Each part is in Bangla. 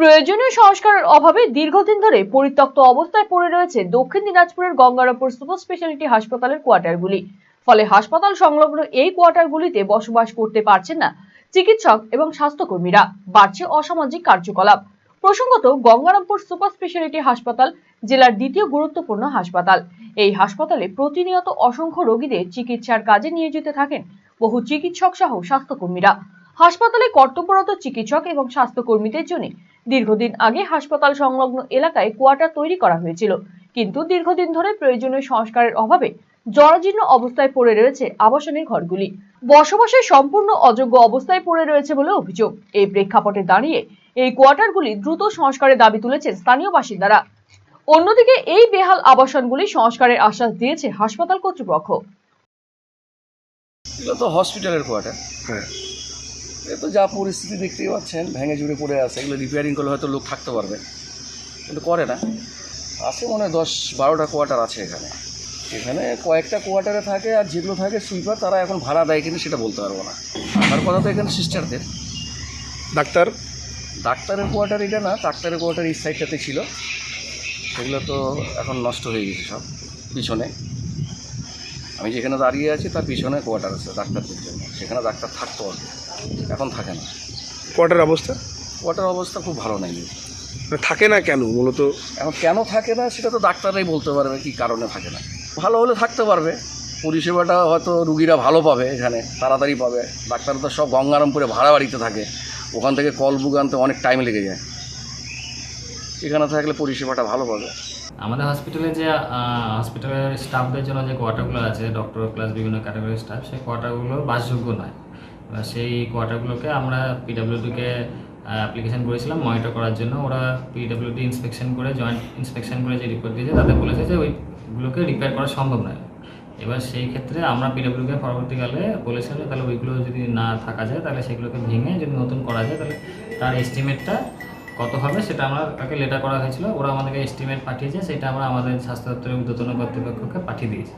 প্রয়োজনীয় সংস্কারের অভাবে দীর্ঘদিন ধরে পরিত্যক্ত অবস্থায় পড়ে রয়েছে দক্ষিণ দিনাজপুরের গঙ্গারামপুর সুপার স্পেশালিটি হাসপাতালের কোয়ার্টারগুলি। ফলে হাসপাতাল সংলগ্ন এই কোয়ার্টারগুলিতে বসবাস করতে পারছেন না চিকিৎসক এবং স্বাস্থ্যকর্মীরা। বাড়ছে অসামাজিক কার্যকলাপ। প্রসঙ্গত, গঙ্গারামপুর সুপার স্পেশালিটি হাসপাতাল জেলার দ্বিতীয় গুরুত্বপূর্ণ হাসপাতাল। এই হাসপাতালে প্রতিনিয়ত অসংখ্য রোগীদের চিকিৎসার কাজে নিয়োজিত থাকেন বহু চিকিৎসক সহ স্বাস্থ্যকর্মীরা। হাসপাতালে কর্তব্যরত চিকিৎসক এবং স্বাস্থ্যকর্মীদের জন্য দীর্ঘদিন আগে হাসপাতাল সংলগ্ন এলাকায় কোয়ার্টার তৈরি করা হয়েছিল। কিন্তু দীর্ঘদিন ধরে প্রয়োজনীয় সংস্কারের অভাবে জরাজীর্ণ অবস্থায় পড়ে রয়েছে আবাসনের ঘরগুলি। বসবাসের সম্পূর্ণ অযোগ্য অবস্থায় পড়ে রয়েছে বলে অভিযোগ। এই প্রেক্ষাপটে দাঁড়িয়ে এই কোয়ার্টারগুলি দ্রুত সংস্কারের দাবি তুলেছেন স্থানীয় বাসিন্দারা। অন্যদিকে এই বেহাল আবাসনগুলি সংস্কারের আশ্বাস দিয়েছে হাসপাতাল কর্তৃপক্ষ। এগুলো তো হসপিটালের কোয়ার্টার। হ্যাঁ। তো যা পরিস্থিতি দেখতেই পাচ্ছেন ভেঙে জুড়ে পড়ে আছে এগুলো রিপেয়ারিং করলে হয়তো লোক থাকতে পারবে। কিন্তু করে না। আছে মনে হয় দশ বারোটা কোয়ার্টার আছে এখানে। এখানে কয়েকটা কোয়ার্টারে থাকে আর যেগুলো থাকে সুইপার তারা এখন ভাড়া দেয় কিনা সেটা বলতে পারব না। আমার কথা তো এখানে সিস্টারদের ডাক্তার? ডাক্তারের কোয়ার্টার এটা না ডাক্তারের কোয়ার্টার এই সাইডটাতে ছিল। সেগুলো তো এখন নষ্ট হয়ে গেছে সব পিছনে। আমি যেখানে দাঁড়িয়ে আছি তার পিছনে কোয়ার্টার আছে ডাক্তারদের জন্য। সেখানে ডাক্তার থাকতো আগে এখন থাকে না। কোয়ার্টার অবস্থা? কোয়ার্টার অবস্থা খুব ভালো নেই। মানে থাকে না কেন মূলত? এখন কেন থাকে না সেটা তো ডাক্তাররাই বলতে পারবে কি কারণে থাকে না। ভালো হলে থাকতে পারবে। পরিষেবাটা হয়তো রুগীরা ভালো পাবে এখানে তাড়াতাড়ি পাবে। ডাক্তার তো সব গঙ্গারামপুরে ভাড়া বাড়িতে থাকে। ওখান থেকে কল বুক আনতে অনেক টাইম লেগে যায়। এখানে থাকলে পরিষেবাটা ভালো পাবে। আমাদের হসপিটালে যে হসপিটালের স্টাফদের জন্য যে কোয়ার্টারগুলো আছে ডক্টর প্লাস বিভিন্ন ক্যাটাগরির স্টাফ সেই কোয়ার্টারগুলো বাসযোগ্য নয়। সেই কোয়ার্টারগুলোকে আমরা পিডাব্লিউডিকে অ্যাপ্লিকেশন করেছিলাম মনিটর করার জন্য। ওরা পিডাব্লিউডি ইন্সপেকশন করে জয়েন্ট ইন্সপেকশন করে যে রিপোর্ট দিয়েছে তাদের বলেছে যে ওইগুলোকে রিপেয়ার করা সম্ভব নয়। এবার সেই ক্ষেত্রে আমরা পিডাব্লিউকে পরবর্তীকালে বলেছিলাম তাহলে ওইগুলো যদি না থাকা যায়, তাহলে সেগুলোকে ভেঙে যদি নতুন করা যায়, তাহলে তার এস্টিমেটটা কত হবে সেটা আমরা তাকে লেটার করা হয়েছিল। ওরা আমাদেরকে এস্টিমেট পাঠিয়েছে, সেটা আমরা আমাদের স্বাস্থ্য দপ্তরের উদ্যতন কর্তৃপক্ষকে পাঠিয়ে দিয়েছি।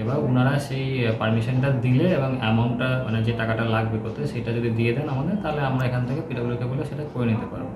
এবার ওনারা সেই পারমিশনটা দিলে এবং অ্যামাউন্টটা মানে যে টাকাটা লাগবে করতে সেটা যদি দিয়ে দেন আমাদের, তাহলে আমরা এখান থেকে পিডব্লিউকে বলে সেটা করে নিতে পারব।